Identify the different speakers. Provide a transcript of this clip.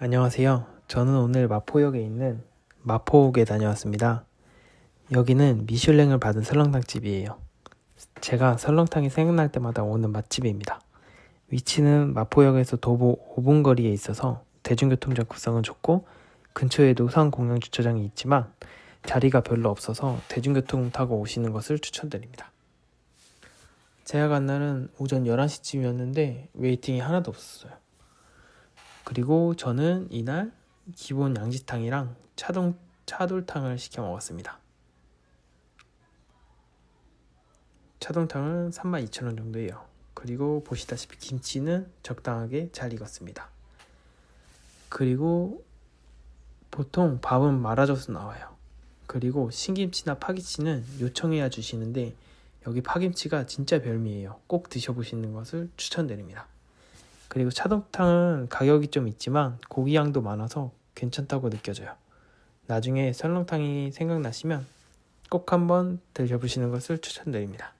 Speaker 1: 안녕하세요. 저는 오늘 마포역에 있는 마포옥에 다녀왔습니다. 여기는 미슐랭을 받은 설렁탕 집이에요. 제가 설렁탕이 생각날 때마다 오는 맛집입니다. 위치는 마포역에서 도보 5분 거리에 있어서 대중교통적 구성은 좋고 근처에 노상 공영 주차장이 있지만 자리가 별로 없어서 대중교통 타고 오시는 것을 추천드립니다. 제가 간 날은 오전 11시쯤이었는데 웨이팅이 하나도 없었어요. 그리고 저는 이날 기본 양지탕이랑 차동 차돌탕을 시켜 먹었습니다. 차동탕은 32,000원 정도예요. 그리고 보시다시피 김치는 적당하게 잘 익었습니다. 그리고 보통 밥은 말아줘서 나와요. 그리고 신김치나 파김치는 요청해야 주시는데 여기 파김치가 진짜 별미예요. 꼭 드셔보시는 것을 추천드립니다. 그리고 차동탕은 가격이 좀 있지만 고기 양도 많아서 괜찮다고 느껴져요. 나중에 설렁탕이 생각나시면 꼭 한번 드셔보시는 것을 추천드립니다.